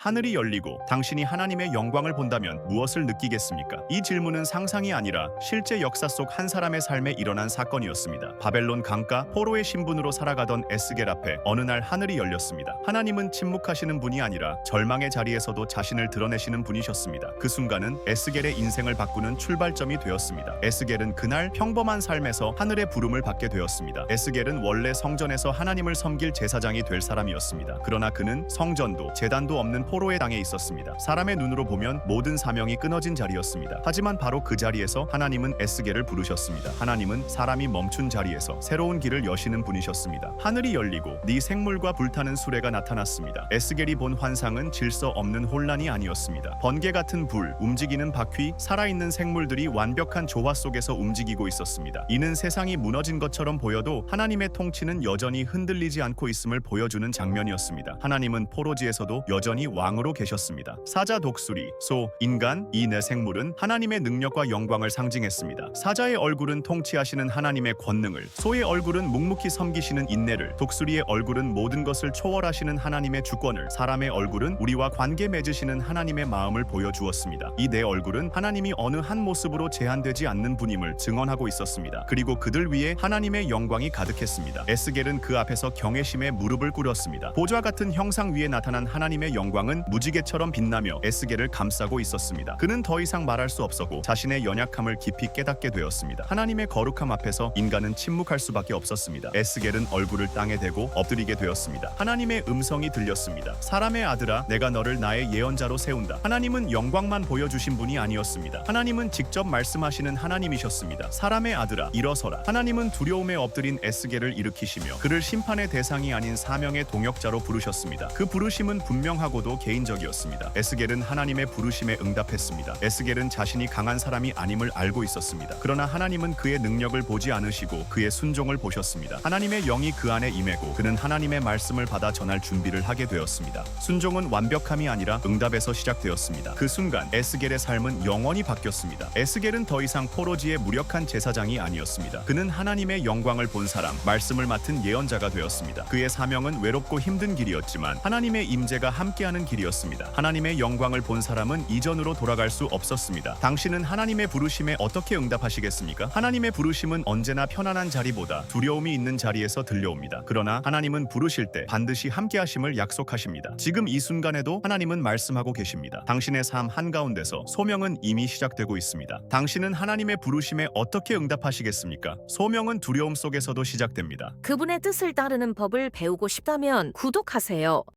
하늘이 열리고 당신이 하나님의 영광을 본다면 무엇을 느끼겠습니까? 이 질문은 상상이 아니라 실제 역사 속 한 사람의 삶에 일어난 사건이었습니다. 바벨론 강가 포로의 신분으로 살아가던 에스겔 앞에 어느 날 하늘이 열렸습니다. 하나님은 침묵하시는 분이 아니라 절망의 자리에서도 자신을 드러내시는 분이셨습니다. 그 순간은 에스겔의 인생을 바꾸는 출발점이 되었습니다. 에스겔은 그날 평범한 삶에서 하늘의 부름을 받게 되었습니다. 에스겔은 원래 성전에서 하나님을 섬길 제사장이 될 사람이었습니다. 그러나 그는 성전도 재단도 없는 포로의 땅에 있었습니다. 사람의 눈으로 보면 모든 사명이 끊어진 자리였습니다. 하지만 바로 그 자리에서 하나님은 에스겔을 부르셨습니다. 하나님은 사람이 멈춘 자리에서 새로운 길을 여시는 분이셨습니다. 하늘이 열리고 네 생물과 불타는 수레가 나타났습니다. 에스겔이 본 환상은 질서 없는 혼란이 아니었습니다. 번개 같은 불, 움직이는 바퀴, 살아있는 생물들이 완벽한 조화 속에서 움직이고 있었습니다. 이는 세상이 무너진 것처럼 보여도 하나님의 통치는 여전히 흔들리지 않고 있음을 보여주는 장면이었습니다. 하나님은 포로지에서도 여전히 왕으로 계셨습니다. 사자 독수리, 소, 인간 이 네 생물은 하나님의 능력과 영광을 상징했습니다. 사자의 얼굴은 통치하시는 하나님의 권능을, 소의 얼굴은 묵묵히 섬기시는 인내를, 독수리의 얼굴은 모든 것을 초월하시는 하나님의 주권을, 사람의 얼굴은 우리와 관계 맺으시는 하나님의 마음을 보여주었습니다. 이 네 얼굴은 하나님이 어느 한 모습으로 제한되지 않는 분임을 증언하고 있었습니다. 그리고 그들 위에 하나님의 영광이 가득했습니다. 에스겔은 그 앞에서 경외심에 무릎을 꿇었습니다. 보좌 같은 형상 위에 나타난 하나님의 영광 은 무지개처럼 빛나며 에스겔을 감싸고 있었습니다. 그는 더 이상 말할 수 없었고 자신의 연약함을 깊이 깨닫게 되었습니다. 하나님의 거룩함 앞에서 인간은 침묵할 수밖에 없었습니다. 에스겔은 얼굴을 땅에 대고 엎드리게 되었습니다. 하나님의 음성이 들렸습니다. 사람의 아들아, 내가 너를 나의 예언자로 세운다. 하나님은 영광만 보여주신 분이 아니었습니다. 하나님은 직접 말씀하시는 하나님이셨습니다. 사람의 아들아, 일어서라. 하나님은 두려움에 엎드린 에스겔을 일으키시며 그를 심판의 대상이 아닌 사명의 동역자로 부르셨습니다. 그 부르심은 분명하고도 개인적이었습니다. 에스겔은 하나님의 부르심에 응답했습니다. 에스겔은 자신이 강한 사람이 아님을 알고 있었습니다. 그러나 하나님은 그의 능력을 보지 않으시고 그의 순종을 보셨습니다. 하나님의 영이 그 안에 임하고 그는 하나님의 말씀을 받아 전할 준비를 하게 되었습니다. 순종은 완벽함이 아니라 응답에서 시작되었습니다. 그 순간 에스겔의 삶은 영원히 바뀌었습니다. 에스겔은 더 이상 포로지의 무력한 제사장이 아니었습니다. 그는 하나님의 영광을 본 사람, 말씀을 맡은 예언자가 되었습니다. 그의 사명은 외롭고 힘든 길이었지만 하나님의 임재가 함께하는 길이었습니다. 하나님의 영광을 본 사람은 이전으로 돌아갈 수 없었습니다. 당신은 하나님의 부르심에 어떻게 응답하시겠습니까? 하나님의 부르심은 언제나 편안한 자리보다 두려움이 있는 자리에서 들려옵니다. 그러나 하나님은 부르실 때 반드시 함께하심을 약속하십니다. 지금 이 순간에도 하나님은 말씀하고 계십니다. 당신의 삶 한가운데서 소명은 이미 시작되고 있습니다. 당신은 하나님의 부르심에 어떻게 응답하시겠습니까? 소명은 두려움 속에서도 시작됩니다. 그분의 뜻을 따르는 법을 배우고 싶다면 구독하세요.